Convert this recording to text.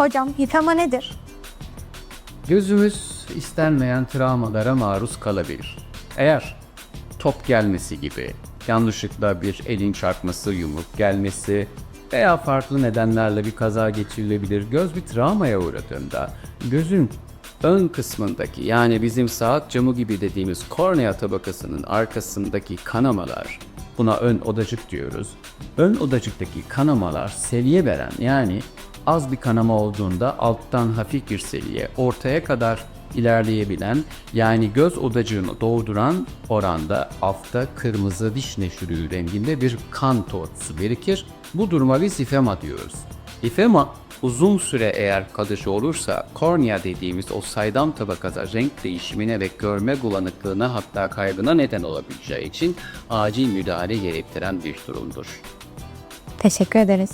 Hocam hipema nedir? Gözümüz istenmeyen travmalara maruz kalabilir. Eğer top gelmesi gibi, yanlışlıkla bir elin çarpması, yumruk gelmesi veya farklı nedenlerle bir kaza geçirilebilir. Göz bir travmaya uğradığında gözün ön kısmındaki yani bizim saat camı gibi dediğimiz kornea tabakasının arkasındaki kanamalar buna ön odacık diyoruz. Ön odacıktaki kanamalar seviye veren yani az bir kanama olduğunda alttan hafif bir seviye ortaya kadar ilerleyebilen yani göz odacığını doğduran oranda altta kırmızı vişne çürüğü renginde bir kan tortusu birikir. Bu duruma biz ifema diyoruz. İfema uzun süre eğer kalıcı olursa kornea dediğimiz o saydam tabakada renk değişimine ve görme bulanıklığına hatta kaybına neden olabileceği için acil müdahale gerektiren bir durumdur. Teşekkür ederiz.